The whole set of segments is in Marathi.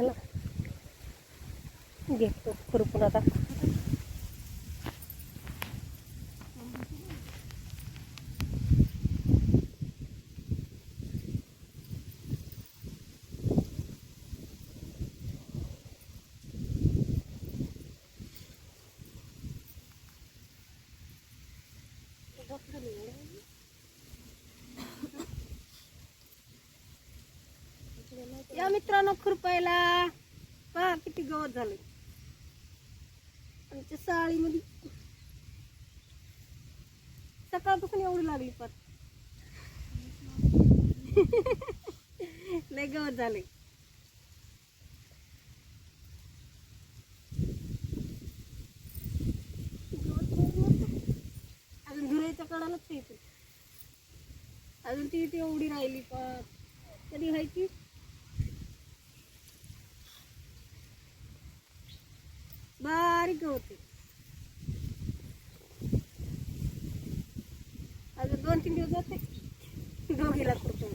चला. घेतो खुरपून आता. मित्रांनो खुरपायला. पहा किती गवत झालं आमच्या साळीमध्ये. सकाळपासून एवढी लागली पण. लय गवत झालंय. अजून धुरायच्या कडालाच ते अजून ती इथे एवढी राहिली पण. कधी व्हायची बारीक होते. अजून दोन तीन दिवस जाते. दोघीला कुठून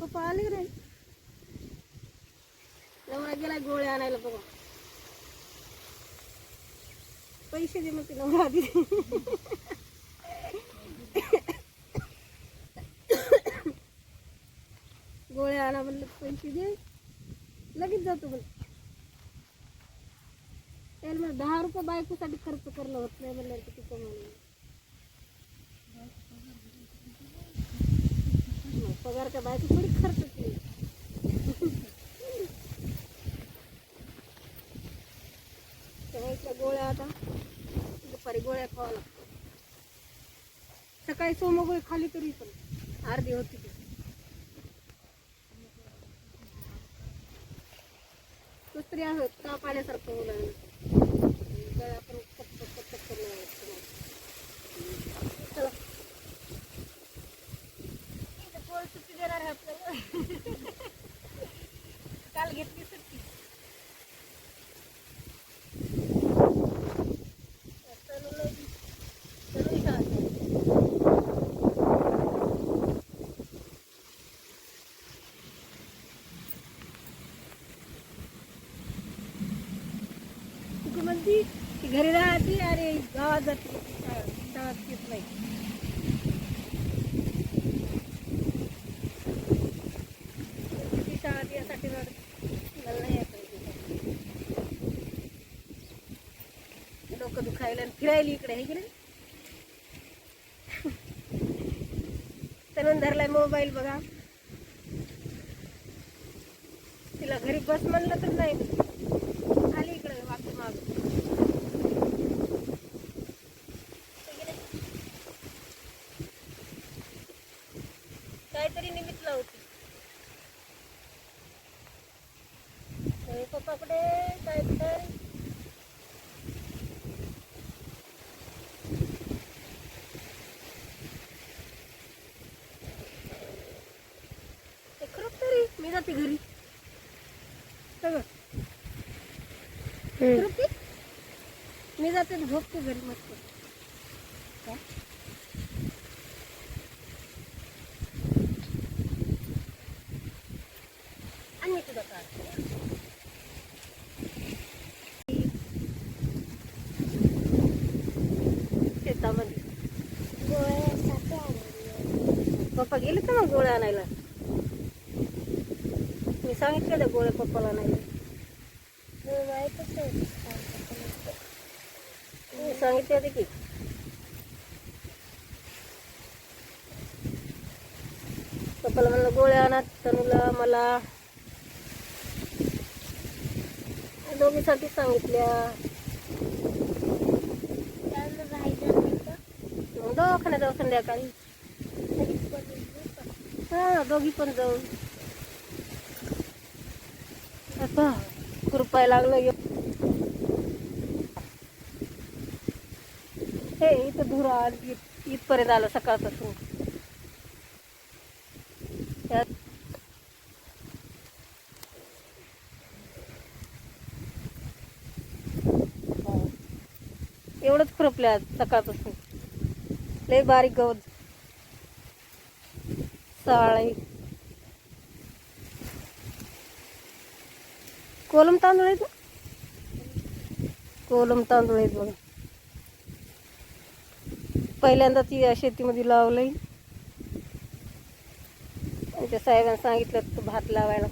पप्पा आले रे नवरा गेला गोळ्या आणायला बघा. पैसे दे मग ते नवरा आधी. गोळ्या म्हणलं पैसे दे. लगेच जातो म्हणलं त्याला म्हणलं दहा रुपये बायकोसाठी खर्च करणं होत नाही म्हणलं किती कमावलं. पगार का बायको थोडी खर्च केली. त्यामुळे गोळ्या आता दुपारी गोळ्या खावा लागतात. सकाळी सोमगोळी खाली तरी पण अर्धी होती ती. दुसरी आहे का पाण्यासारखं मुलांना गळा पण कच्च कच्च करणं लागतं मग. चला इथं पोर सुट्टी देणार आहे आपल्याला काल घेतली सुट्टी तनुला बी- तनुला शाळा आहे. ती ती घरी राहते अरे गावात जाते. गावात येत नाही. ती शाळा यासाठी मला नाही येत डोकं दुखायला आणि फिरायला इकडे हे की नाही? धरलाय मोबाईल बघा. तिला घरी बस म्हणलं तर नाही आली इकडे वाकडी माग काहीतरी निमित्त होती तर पप्पाकडे काय काय ते खरंच तरी मी जाते घरी सगळं तृप्ती मी जाते आणि झोपते घरी मस्त. काय? आणि मी तुझं काढते पप्पा गेले का मग गोळ्या आणायला? मी सांगितलं गोळ्या पप्पाला आणायला. मी सांगितले होते की. पप्पाला म्हणलं गोळ्या आणा तनुला मला. दोघीसाठी सांगितल्या. मग दवाखान्यात जाऊ संध्याकाळी. हा दोघी पण जाऊ. आता कृपाय लागलं हे इथं धुर इत- इथपर्यंत आलं सकाळपासून. त्यात हो. एवढंच खुरपलं आज सकाळपासून. लय बारीक गवत. साळे. कोलम तांदूळ आहेत कोलम तांदूळ आहेत बघा. पहिल्यांदा ती या शेतीमध्ये लावलंय. आमच्या साहेबांनी सांगितलं तर भात लावायला.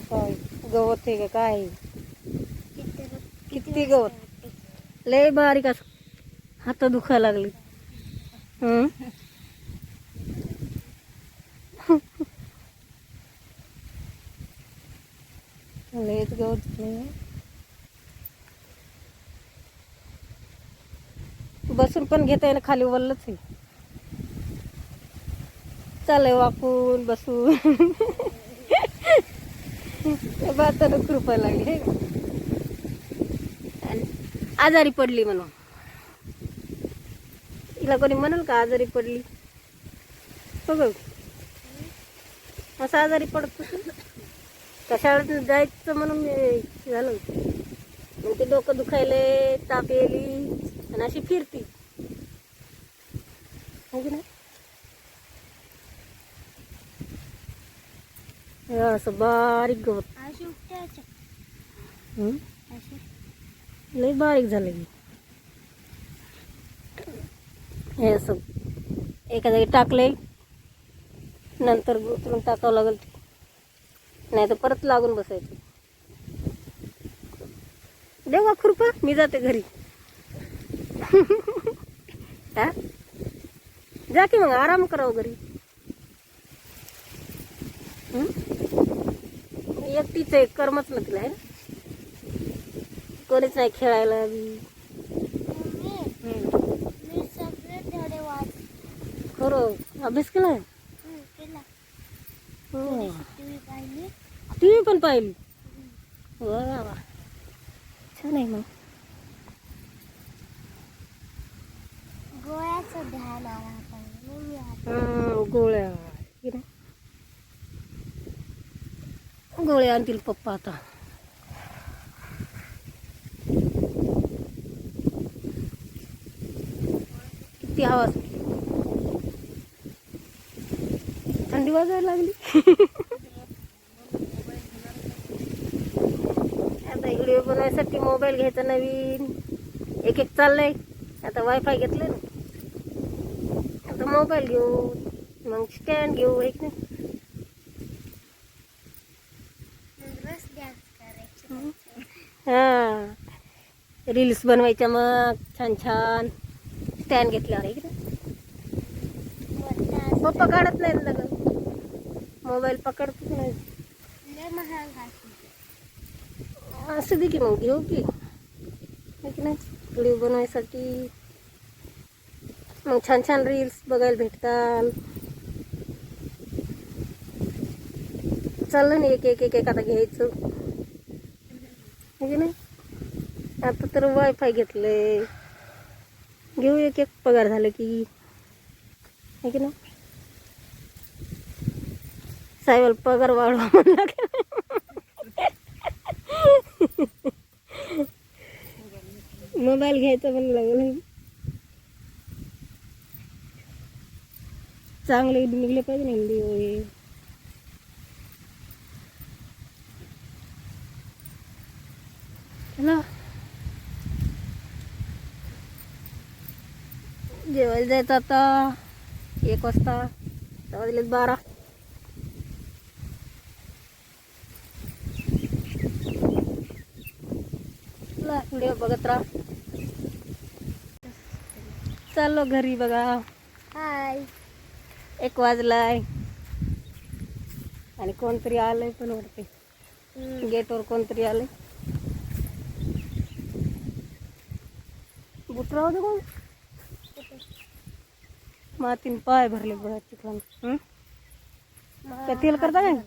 काय गवत आहे का काय? किती गवत? लय बारीक असं हात दुखा लागली. हम्म लयच गवत बसून पण घेता येणं खाली वल्लच आहे. चालय वाकून बसून. भातानं कृपा लागली हे आणि आजारी पडली म्हणून. तिला कोणी म्हणाल का आजारी पडली? बघ. असं आजारी पडत होती? शाळेत जायचं म्हणून मी झालं मग ते डोकं दुखायले ताप येली आणि अशी फिरती. असं बारीक गवत? लय बारीक झालं की हे असं एका जागी टाकले नंतर उतरून टाकावं लागेल नाही तर परत लागून बसायचं. देवा खुरपा मी जाते घरी. जा की मग आराम करावं घरी? एकटीच आहे करमत ना तिला है ना. कोणीच नाही खेळायला बी. खरं? अभ्यास केलाय हो टी व्ही पण पाहिली? वा वा. छान आहे मग गोळ्याचं ध्यान आला आता मम्मी आता हं, गोळ्या की नाही? गोळ्या आणतील पप्पा आता. किती हवा थंडी वाजायला लागली. आता व्हिडिओ बनवायसाठी मोबाईल घ्यायचा नवीन. एक एक चाललंय. आता वायफाय घेतलं ना. आता मोबाईल घेऊ मग स्टँड घेऊ एक नाही बस डान्स करायची हा रील्स बनवायच्या मग. छान छान. स्टँड घेतल्यावर वरता पप्पा काढत नाही ना गं मोबाईल पकडतच नाही असं दे की मग घेऊ की. नाही? व्हिडिओ बनवायसाठी. मग छान छान रील्स बघायला भेटतात. चाललं ना एक एक एक एक आता घ्यायचं. की नाही? आता तर वायफाय घेतलंय. घेऊ एक एक पगार झालं की. आहे की ना साहेबाला पगार वाढवा म्हणला मोबाईल घ्यायचा पण लागलं. चांगले निघले पाहिजे ना हिंदी वगैरे चला जेवायला जायचं आता. एक वाजता. वाजलेत बारा. व्हिडिओ बघत राहा. चाललो घरी बघा. हाय एक वाजलाय. आणि कोणतरी आलंय पण वरती. गेटवर कोणतरी आलंय. बुट राहू दे कोण? मातीन पाय भरले बघा चिखलान. हं? तेल करता काय?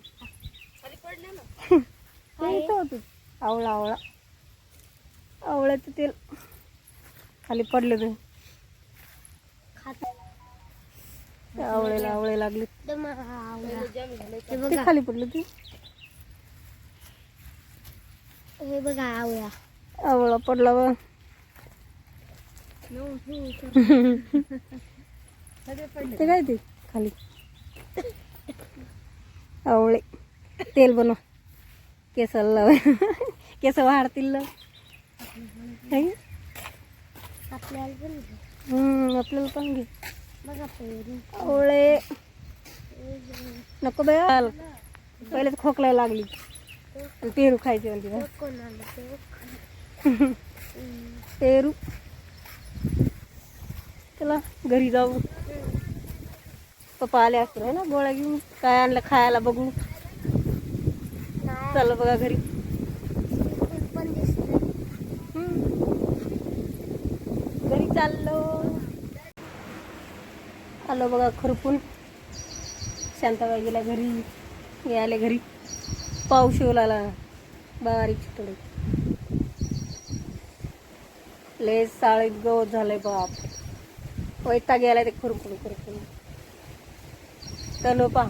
ते इथं होतं आवळा आवळा. आवळ्याचं तेल. खाली पडले ते खात. आवळेला आवळे लागले. ते बघा. खाली पडले ते. हे बघा आवळा. आवळा पडला बा ते काय ते? खाली. आवळे. तेल बनव. केसाला लाव. केस वाढतील आपल्याला पण घे. आवळे. नको बाय पहिलेच खोकलाय खोकला लागली. पेरू खायचे म्हणते पेरू. चला घरी जाऊ. पप्पा आले असतो आहे ना गोळ्या घेऊन? काय आणलं खायला बघू. नाही चला बघा घरी. घरी चाललो. आलो बघा खरपून. शांताबाई गेल्या घरी मी आले घरी. पाऊस येऊ लागला. बारीक थोडे लय साळीत गवत झालंय बाप वैताग यायला ते खुरपून खुरपून तनु पा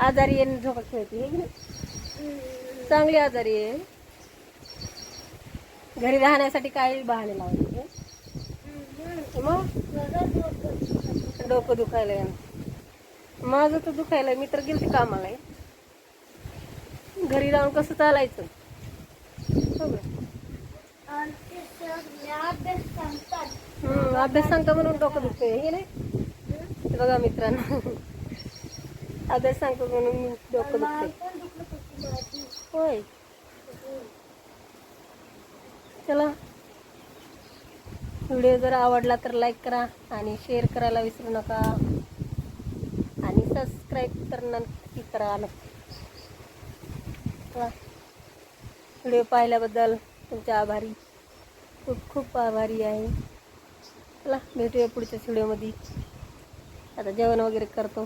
आजारी येऊन झोपा खेळते हे की नाही? चांगली आजारी आहे. घरी राहण्यासाठी काय बहाणे लावले मग? डोकं दुखायला माझं तर दुखायला मी तर गेलते कामाला घरी राहून कसं चालायचं? हो हम्म, अभ्यास सांगता म्हणून डोकं दुखते हे नाही? बघा मित्रांनो. अभ्यास सांगतो म्हणून डोकं दुखते होय. चला. व्हिडिओ जर आवडला तर लाईक करा आणि शेअर करायला विसरू नका. आणि सबस्क्राईब तर नक्की करा. नक्की चला. व्हिडिओ पाहिल्याबद्दल तुमचे आभारी. खूप खूप आभारी आहे. चला भेटूया पुढच्या व्हिडिओमध्ये आता जेवण वगैरे करतो.